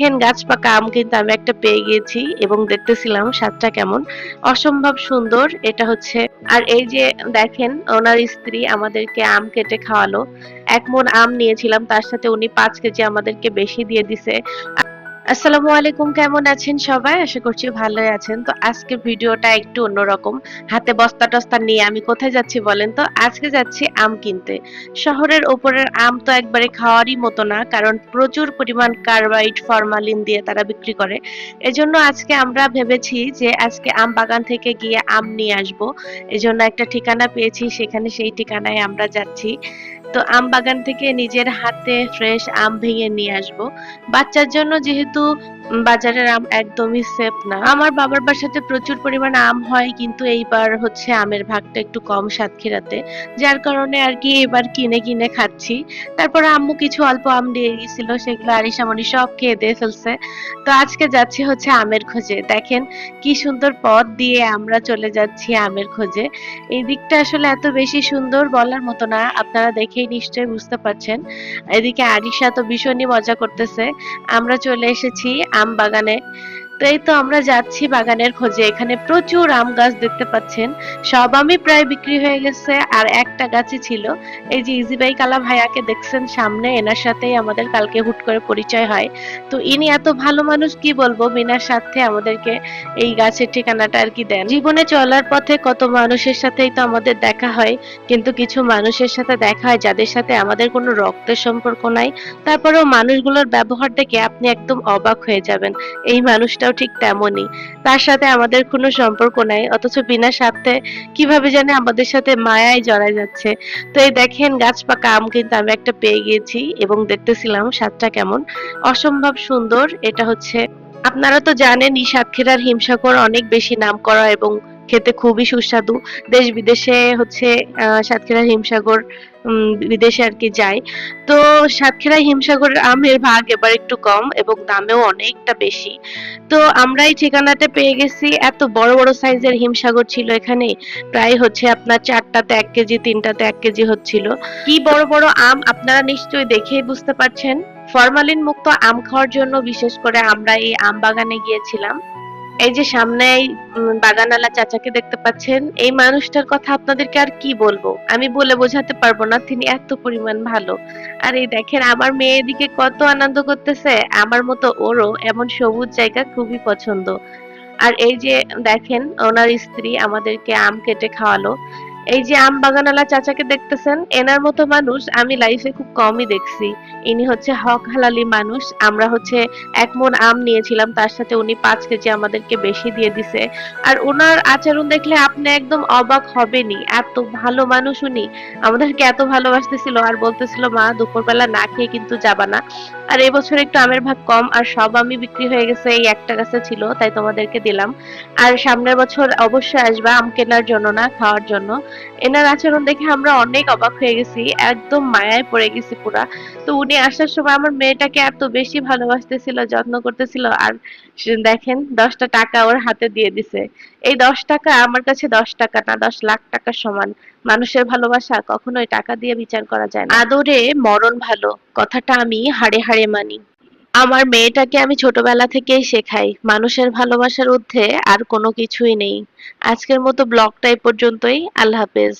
দেখেন গাছ পাকা আম কিন্তু আমি একটা পেয়ে গিয়েছি এবং দেখতেছিলাম স্বাদটা কেমন। অসম্ভব সুন্দর, এটা হচ্ছে। আর এই যে দেখেন, ওনার স্ত্রী আমাদেরকে আম কেটে খাওয়ালো। এক মন আম নিয়েছিলাম, তার সাথে উনি পাঁচ কেজি আমাদেরকে বেশি দিয়ে দিছে। আসসালামু আলাইকুম, কেমন আছেন সবাই? আশা করছি ভালোই আছেন। তো আজকে ভিডিওটা একটু অন্যরকম। হাতে বস্তা টস্তা নিয়ে আমি কোথায় যাচ্ছি বলেন তো? আজকে যাচ্ছি আম কিনতে। শহরের ওপরের আম তো একবারে খাওয়ারই মতো না, কারণ প্রচুর পরিমাণ কার্বাইড, ফরমালিন দিয়ে তারা বিক্রি করে। এজন্য আজকে আমরা ভেবেছি যে আজকে আম বাগান থেকে গিয়ে আম নিয়ে আসব। এজন্য একটা ঠিকানা পেয়েছি, সেখানে সেই ঠিকানায় আমরা যাচ্ছি। তো আম বাগান থেকে নিজের হাতে ফ্রেশ আম ভেঙে নিয়ে আসব। বাচ্চার জন্য যেহেতু বাজারের আম একদমই সেফ না। আমার বাবার বাসাতে প্রচুর পরিমাণে আম হয়, কিন্তু এইবার হচ্ছে আমের ভাগটা একটু কম সাতক্ষীরাতে। যার কারণে আর কি এবার কিনে কিনে খাচ্ছি। তারপর আম্মু কিছু অল্প আম দিয়ে গেছিল সেগুলো আরিসামণি সব খেয়ে দিয়ে ফেলছে। তো আজকে যাচ্ছি হচ্ছে আমের খোঁজে। দেখেন কি সুন্দর পথ দিয়ে আমরা চলে যাচ্ছি আমের খোঁজে। এই দিকটা আসলে এত বেশি সুন্দর বলার মতো না। আপনারা দেখেই নিশ্চয়ই বুঝতে পারছেন। এদিকে আরিশা তো ভীষণই মজা করতেছে। আমরা চলে এসেছি আম বাগানে এই তো আমরা যাচ্ছি বাগানের খোঁজে। এখানে প্রচুর আম গাছ দেখতে পাচ্ছেন। সব আমই প্রায় বিক্রি হয়ে গেছে, আর একটা গাছই ছিল। এই যে ইজিবাই কালা ভাইয়াকে দেখছেন সামনে, এনার সাথেই আমাদের কালকে হুট করে পরিচয় হয়। তো ইনি এত ভালো মানুষ, কি বলব? বিনার সাথে আমাদেরকে এই গাছের ঠিকানাটা আর কি দেন। জীবনে চলার পথে কত মানুষের সাথেই তো আমাদের দেখা হয়, কিন্তু কিছু মানুষের সাথে দেখা হয় যাদের সাথে আমাদের কোনো রক্তের সম্পর্ক নাই। তারপরেও মানুষগুলোর ব্যবহার দেখে আপনি একদম অবাক হয়ে যাবেন। এই মানুষটাও ঠিক তেমনই। তার সাথে আমাদের কোনো সম্পর্ক নাই অথচ বিনা স্বার্থে কীভাবে জানে আমাদের সাথে মায়ায় জড়ায় যাচ্ছে। তো এই দেখেন গাছ পাকা আম কিন্তু আমি একটা পেয়ে গিয়েছি এবং দেখতেছিলাম স্বাদটা কেমন। অসম্ভব সুন্দর এটা হচ্ছে। আপনারা তো জানেনই সাতক্ষীরার হিমসাগর অনেক বেশি নাম করা এবং খেতে খুবই সুস্বাদু। দেশ বিদেশে হচ্ছে আহ, সাতক্ষীরার হিমসাগর বিদেশে আর কি যায় তো সাতক্ষীরা হিমসাগরের আমের ভাগ এবার একটু কম এবং দামেও অনেকটা বেশি। তো আমরা এই ঠিকানাটা পেয়ে গেছি, এত বড় বড় সাইজের হিমসাগর ছিল এখানে, প্রায় হচ্ছে আপনার চারটাতে এক কেজি, তিনটাতে এক কেজি হচ্ছিল। কি বড় বড় আম আপনারা নিশ্চয়ই দেখেই বুঝতে পারছেন। ফরমালিন মুক্ত আম খাওয়ার জন্য বিশেষ করে আমরা এই আম বাগানে গিয়েছিলাম। এই যে সামনে বাগানালা চাচাকে দেখতে পাচ্ছেন, এই মানুষটার কথা আপনাদেরকে আর কি বলব? আমি বলে বোঝাতে পারব না, তিনি এত পরিমাণ ভালো। আর এই দেখেন, আমার মেয়ে এদিকে কত আনন্দ করতেছে। আমার মতো ওরও এমন সবুজ জায়গা খুবই পছন্দ। আর এই যে দেখেন, ওনার স্ত্রী আমাদেরকে আম কেটে খাওয়ালো। এই যে আম বাগানওয়ালা চাচাকে দেখতেছেন, এনার মতো মানুষ আমি লাইফে খুব কমই দেখছি। ইনি হচ্ছে হক হালালি মানুষ, আমরা হচ্ছে এক মন আম নিয়েছিলাম, তার সাথে উনি পাঁচ কেজি আমাদেরকে বেশি দিয়ে দিছে। আর ওনার আচরণ দেখলে আপনি একদম অবাক হবেনই, এত ভালো মানুষ উনি। আমাদেরকে এত ভালোবাসতেছিল আর বলতেছিল, মা, দুপুরবেলা না খেয়ে কিন্তু যাবা না। আর এবছর একটু আমের ভাগ কম, আর সব আমি বিক্রি হয়ে গেছে, এই একটা গাছে ছিল, তাই তোমাদেরকে দিলাম। আর সামনের বছর অবশ্যই আসবা, আম কেনার জন্য না, খাওয়ার জন্য। এনার আচরণ দেখে আমরা অনেক অবাক হয়ে গেছি, একদম মায়ায় পড়ে গেছি পুরা। তো উনি আসার সময় আমার মেয়েটাকে এত বেশি ভালোবাসতেছিল, যত্ন করতেছিল আর দেখেন দশটা টাকা ওর হাতে দিয়ে দিছে। এই দশ টাকা আমার কাছে দশ টাকা না, দশ লাখ টাকার সমান। মানুষের ভালোবাসা কখনোই টাকা দিয়ে বিচার করা যায় না। আদরে মরণ ভালো, কথাটা আমি হাড়ে হাড়ে মানি। আমার মেয়েটাকে আমি ছোটবেলা থেকেই শেখাই, মানুষের ভালোবাসার ঊর্ধ্বে আর কোনো কিছুই নেই। আজকের মতো ব্লগটা এই পর্যন্তই, আল্লাহ হাফেজ।